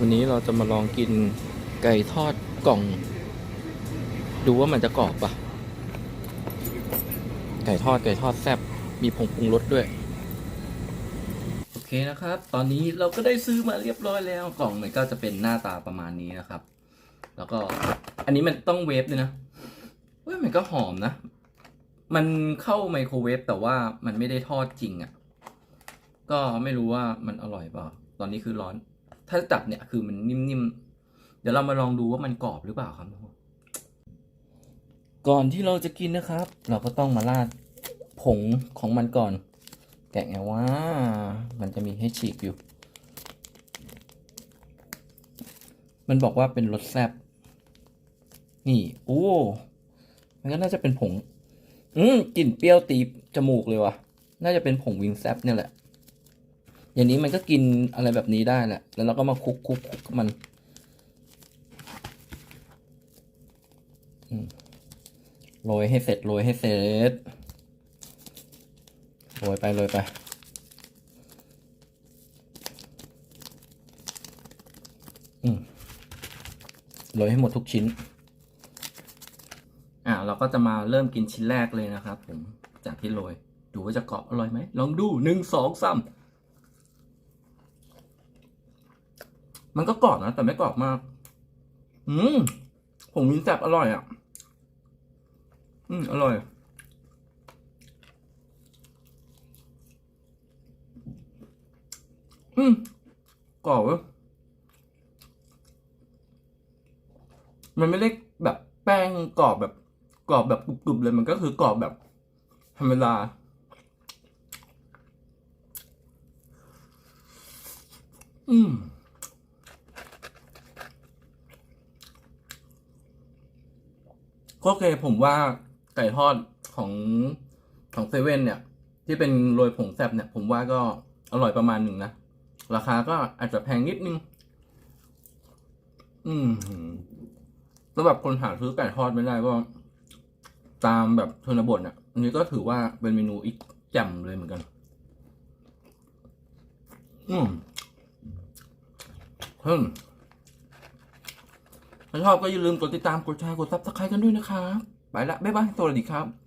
วันนี้เราจะมาลองกินไก่ทอดกล่อง ดูว่ามันจะกรอบปะไก่ทอดไก่ทอดแซ่บมีผงปรุงรสด้วย โอเคนะครับ ตอนนี้เราก็ได้ซื้อมาเรียบร้อยแล้วกล่องมันก็จะเป็นหน้าตาประมาณนี้นะครับ แล้วก็อันนี้มันต้องเวฟด้วยนะเว้ยมันก็หอมนะ มันเข้าไมโครเวฟแต่ว่ามันไม่ได้ทอดจริงอะ่ะ ก็ไม่รู้ว่ามันอร่อยเปล่าตอนนี้คือร้อน ถ้าจับเนี่ยคือมันนิ่มๆ เดี๋ยวเรามาลองดูว่ามันกรอบหรือเปล่าครับทุกคนก่อนที่เราจะกินนะครับ เราก็ต้องมาราดผงของมันก่อน แกะไงว่า มันจะมีให้ฉีกอยู่ มันบอกว่าเป็นรสแซบนี่ โอ้มันก็น่าจะเป็นผง อืมกลิ่นเปรี้ยวตีจมูกเลยว่ะ น่าจะเป็นผงวิงแซบเนี่ยแหละ อย่างนี้มันก็กินอะไรแบบนี้ได้แหละ แล้วเราก็มาคลุกคลุกคุกมันโรยให้เสร็จโรยให้เสร็จโรยไปโรยไป อืมโรยให้หมดทุกชิ้น อ่าเราก็จะมาเริ่มกินชิ้นแรกเลยนะครับผมจากที่โรย ดูว่าจะเกรอบอร่อยไหม ลองดูหนึ่งสองสาม มันก็กรอบนะแต่ไม่กรอบมาก อืมผงมินแซบอร่อยอะ อืมอร่อย อืมกรอบเว้ยมันไม่ได้แบบแป้งกรอบแบบกรอบแบบกรุบๆเลยมันก็คือกรอบแบบธรรมดาอืม โอเคผมว่าไก่ทอดของของเซเว่นเนี่ย ที่เป็นโรยผงแซบเนี่ย ผมว่าก็อร่อยประมาณหนึ่งนะ ราคาก็อาจจะแพงนิดนึง อืมสำหรับคนหาซื้อไก่ทอดไม่ได้ก็ ตามแบบชนบทอะ อันนี้ก็ถือว่าเป็นเมนูอีกแจ่มเลยเหมือนกัน อืมเพิ่ม ถ้าชอบก็อย่าลืมกดติดตามกดแชร์กดซับสไครต์กันด้วยนะครับไปละบ๊ายบายสวัสดีครับ